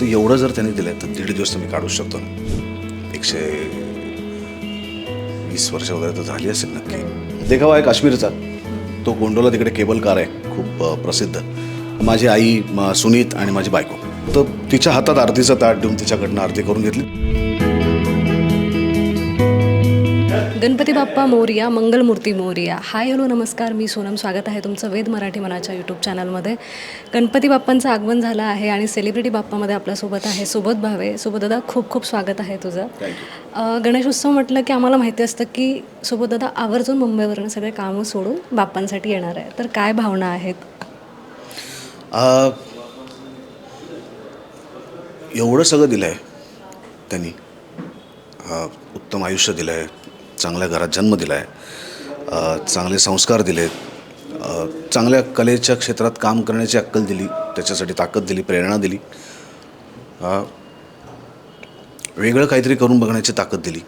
तर एवढं जर त्यांनी दिलं तर दीड दिवस तुम्ही मी शकतो एकशे वीस वर्ष वगैरे तर झाली असेल नक्की. देखावा हो, आहे काश्मीरचा. तो गोंडोला तिकडे केबल कार आहे खूप प्रसिद्ध. माझी आई सुनीत आणि माझी बायको. तर तिच्या हातात आरतीचं ताट देऊन तिच्याकडनं आरती करून घेतली. गणपती बाप्पा मोरिया मंगलमूर्ती मोरिया. हाय हॅलो नमस्कार. मी सोनम. स्वागत आहे तुमचं वेद मराठी मनाच्या यूट्यूब चॅनलमध्ये गणपती बाप्पांचं आगमन झालं आहे आणि सेलिब्रिटी बाप्पामध्ये आपल्यासोबत आहे सोबत भावे. सोबत दादा खूप खूप स्वागत आहे तुझं. गणेशोत्सव म्हटलं की आम्हाला माहिती असतं की सोबत दादा आवर्जून मुंबईवरनं सगळे कामं सोडून बाप्पांसाठी येणार आहे. तर काय भावना आहेत? एवढं सगळं दिलं आहे त्यांनी उत्तम आयुष्य दिलं आहे चांगल्या घरात जन्म दिला आहे चांगले संस्कार दिलेत. आ, चांगल्या कलेच्या क्षेत्रात काम करण्याची अक्कल दिली. त्याच्यासाठी ताकद दिली प्रेरणा दिली. वेगळं काहीतरी करून बघण्याची ताकद दिली.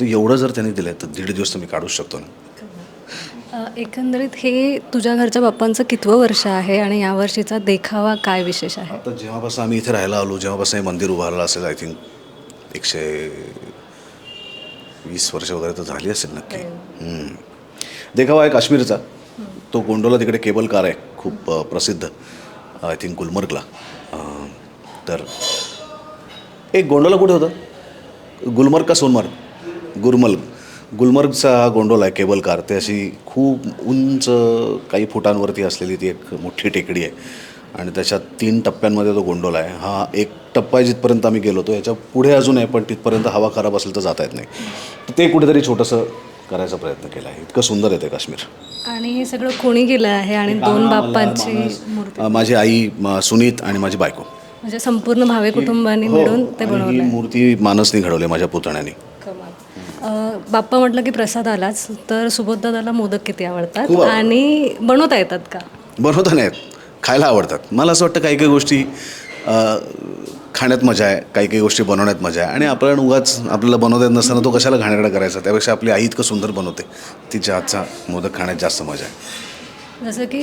तर एवढं जर त्यांनी दिलं तर दीड दिवस तर मी काढूच शकतो ना. एकंदरीत हे तुझ्या घरच्या बाप्पांचं कितवं वर्ष आहे आणि यावर्षीचा देखावा काय विशेष आहे? आता जेव्हापासून आम्ही इथे राहायला आलो जेव्हापासून हे मंदिर उभारलं असेल आय थिंक एकशे वीस वर्ष वगैरे तर झाली असेल नक्की. हम्म. देखावा आहे काश्मीरचा. तो गोंडोला तिकडे केबल कार आहे. खूप अ, प्रसिद्ध. I think गुलमर्गला. अ, तर एक गोंडोला कुठे होता? गुलमर्ग का सोनमार्ग? गुलमर्ग. गुलमर्गचा हा गोंडोला आहे केबल कार. ते अशी खूप उंच काही फुटांवरती असलेली ती एक मोठी टेकडी आहे. आणि त्याच्यात तीन टप्प्यांमध्ये तो गोंडोला आहे. हा एक टप्पा आहे जिथपर्यंत आम्ही गेलो होतो याच्यापुढे अजून आहे पण तिथपर्यंत हवा खराब असेल तर जाता येत नाही. तर ते कुठेतरी छोटंसं करायचा प्रयत्न केला आहे. इतकं सुंदर आहे ते काश्मीर. आणि हे सगळं कोणी केलं आहे आणि दोन बाप्पांची मूर्ती. माझी आई सुनीत आणि माझी बायको. म्हणजे संपूर्ण भावे कुटुंबांनी हो. मिळून ते बनवलं मूर्ती मानसने घडवली माझ्या पुतण्याने. बाप्पा म्हटलं की प्रसाद आलाच तर सुबोधदादाला मोदक किती आवडतात. आणि बनवता येतात का? बनवता नाहीत. खायला आवडतात. मला असं वाटतं काही काही गोष्टी खाण्यात मजा आहे काही काही गोष्टी बनवण्यात मजा आहे. आणि आपण उगाच आपल्याला बनवता येत नसताना तो कशाला घाणेरडा करायचा? त्यापेक्षा आपली आई इतकं सुंदर बनवते. तिच्या हातचा मोदक खाण्यात जास्त मजा आहे. जसं की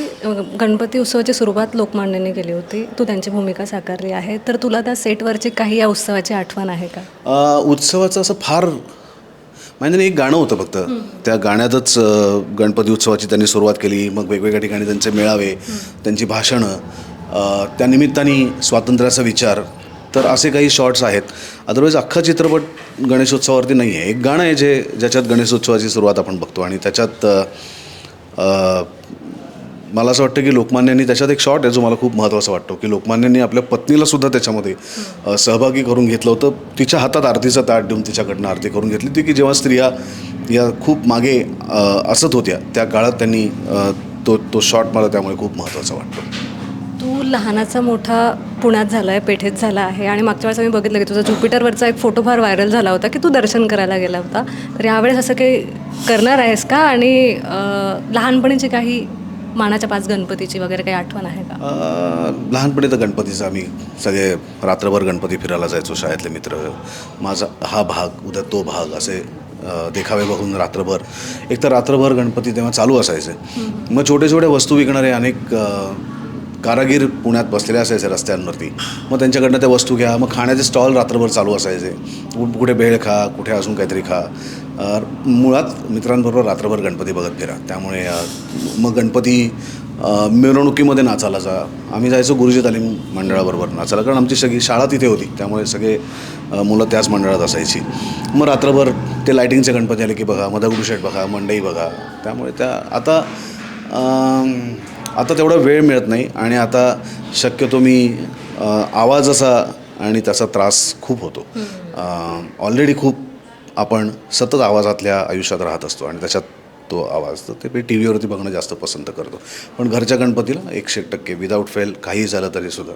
गणपती उत्सवाची सुरुवात लोकमान्यांनी केली होती. तू त्यांची भूमिका साकारली आहे. तर तुला त्या सेटवरची काही या उत्सवाची आठवण आहे का? उत्सवाचं असं फार म्हणजे एक गाणं होतं फक्त. त्या गाण्यातच गणपती उत्सवाची त्यांनी सुरुवात केली मग वेगवेगळ्या ठिकाणी त्यांचे मेळावे त्यांची भाषणं त्या निमित्ताने स्वातंत्र्याचा विचार. तर असे काही शॉर्ट्स आहेत. अदरवाईज अख्खा चित्रपट गणेशोत्सवावरती नाही आहे एक गाणं आहे जे ज्याच्यात गणेशोत्सवाची सुरुवात आपण बघतो आणि त्याच्यात मला असं वाटतं की लोकमान्यांनी त्याच्यात एक शॉट आहे जो मला खूप महत्त्वाचा वाटतो. की लोकमान्यांनी आपल्या पत्नीला सुद्धा त्याच्यामध्ये सहभागी करून घेतलं होतं. तिच्या हातात आरतीचं ताट देऊन तिच्याकडनं आरती करून घेतली होती की जेव्हा स्त्रिया या खूप मागे असत होत्या त्या काळात त्यांनी तो तो शॉट मला त्यामुळे खूप महत्त्वाचा वाटतो. तू लहानाचा मोठा पुण्यात झाला आहे पेठेत झाला आहे आणि मागच्या वेळेस आम्ही बघितलं की तुझा ज्युपिटरवरचा एक फोटो फार व्हायरल झाला होता की तू दर्शन करायला गेला होता. तर यावेळेस असं काही करणार आहेस का? आणि लहानपणीची काही मानाच्या पाच गणपतीची वगैरे काही आठवण आहे का? लहानपणी तर गणपतीचा आम्ही सगळे रात्रभर गणपती फिरायला जायचो शाळेतले मित्र. माझा हा भाग उद्या तो भाग असे देखावे बघून रात्रभर. एक तर रात्रभर गणपती तेव्हा चालू असायचे. मग छोटे छोटे वस्तू विकणारे अनेक कारागीर पुण्यात बसलेले असायचे रस्त्यांवरती. मग त्यांच्याकडनं त्या वस्तू घ्या मग खाण्याचे स्टॉल रात्रभर चालू असायचे. कुठे भेळ खा कुठे अजून काहीतरी खा. मुळात मित्रांबरोबर रात्रभर गणपती बघत फिरा. त्यामुळे मग गणपती मिरवणुकीमध्ये नाचायला जा. आम्ही जायचो गुरुजी तालीम मंडळाबरोबर नाचायला कारण आमची सगळी शाळा तिथे होती. त्यामुळे सगळे मुलं त्याच मंडळात असायची. मग रात्रभर ते लायटिंगचे गणपती आले की बघा मग दगडूशेठ बघा मंडई बघा. त्यामुळे त्या आता आता तेवढा वेळ मिळत नाही आणि आता शक्यतो मी आवाज असा आणि त्याचा त्रास खूप होतो. ऑलरेडी खूप आपण सतत आवाजातल्या आयुष्यात राहत असतो आणि त्याच्यात तो आवाज तर ते मी टी व्हीवरती बघणं जास्त पसंत करतो. पण घरच्या गणपतीला एकशे एक टक्के विदाऊट फेल काही झालं तरी सुद्धा.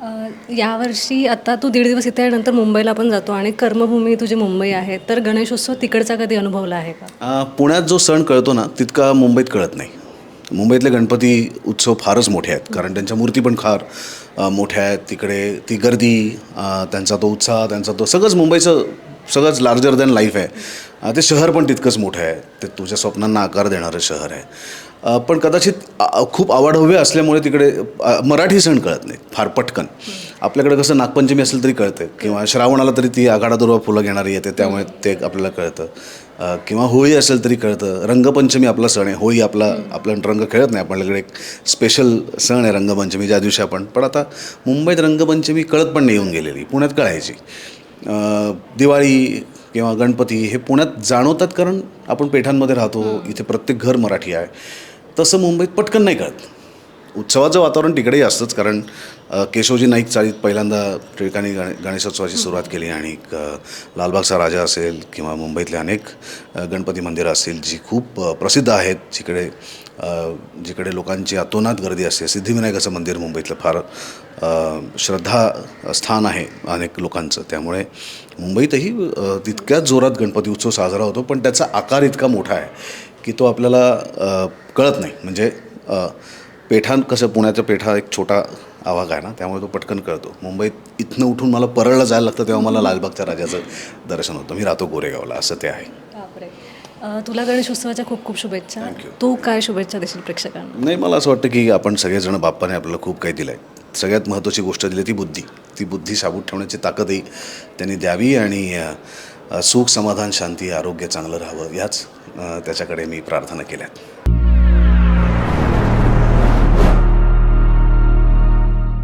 अं, यावर्षी आता तू दीड दिवस इथे नंतर मुंबईला पण जातो आणि कर्मभूमी तुझी मुंबई आहे तर गणेशोत्सव तिकडचा कधी अनुभवला आहे का? पुण्यात जो सण कळतो ना तितका मुंबईत कळत नाही. मुंबईतले गणपती उत्सव फारच मोठे आहेत. कारण त्यांच्या मूर्ती पण फार मोठ्या आहेत. तिकडे ती गर्दी त्यांचा तो उत्साह त्यांचा तो सगळंच मुंबईचं सगळंच लार्जर दॅन लाईफ आहे. ते शहर पण तितकंच मोठं आहे. ते तुझ्या स्वप्नांना आकार देणारं शहर आहे. पण कदाचित खूप आवाढव्य असल्यामुळे तिकडे मराठी सण कळत नाहीत फार पटकन. आपल्याकडे कसं नागपंचमी असेल तरी कळतं किंवा श्रावणाला तरी ती आघाडा दुर्वा फुलं घेणारी येते त्यामुळे ते आपल्याला कळतं. किंवा होळी असेल तरी कळतं. रंगपंचमी आपला सण आहे. होळी आपला आपला रंग खेळत नाही. आपल्याकडे एक स्पेशल सण आहे रंगपंचमी ज्या दिवशी आपण पण आता मुंबईत रंगपंचमी कळत पण नाही येऊन गेलेली. पुण्यात कळायची. दिवाळी किंवा गणपती हे पुण्यात जाणवतात कारण आपण पेठांमध्ये राहतो इथे प्रत्येक घर मराठी आहे. तसं मुंबईत पटकन नाही कळत. उत्सवाचं वातावरण तिकडेही असतंच कारण केशवजी नाईक चाळीत पहिल्यांदा टिळकांनी गणे गणेशोत्सवाची सुरुवात केली आणि लालबागचा राजा असेल किंवा मुंबईतले अनेक गणपती मंदिरं असतील जी खूप प्रसिद्ध आहेत जिकडे जिकडे लोकांची अतोनात गर्दी असते. सिद्धिविनायकाचं मंदिर मुंबईतलं फार श्रद्धा स्थान आहे अनेक लोकांचं. त्यामुळे मुंबईतही तितक्याच जोरात गणपती उत्सव साजरा होतो पण त्याचा आकार इतका मोठा आहे की तो आपल्याला कळत नाही. म्हणजे पेठान कसं पुण्याचा पेठा एक छोटा आवाग आहे ना त्यामुळे तो पटकन कळतो. मुंबईत इथनं उठून मला परळला जायला लागतं तेव्हा मला लालबागच्या राजाचं दर्शन होतं. मी राहतो गोरेगावला असं ते आहे. बापरे. तुला गणेशोत्सवाच्या खूप खूप शुभेच्छा. तू काय शुभेच्छा देशील प्रेक्षकांना? नाही मला असं वाटतं की आपण सगळेजण बाप्पाने आपल्याला खूप काही दिलं आहे सगळ्यात महत्त्वाची गोष्ट दिली ती बुद्धी. ती बुद्धी साबूत ठेवण्याची ताकदही त्यांनी द्यावी आणि सुख समाधान शांती आरोग्य चांगलं राहावं. याच त्याच्याकडे मी प्रार्थना केल्यात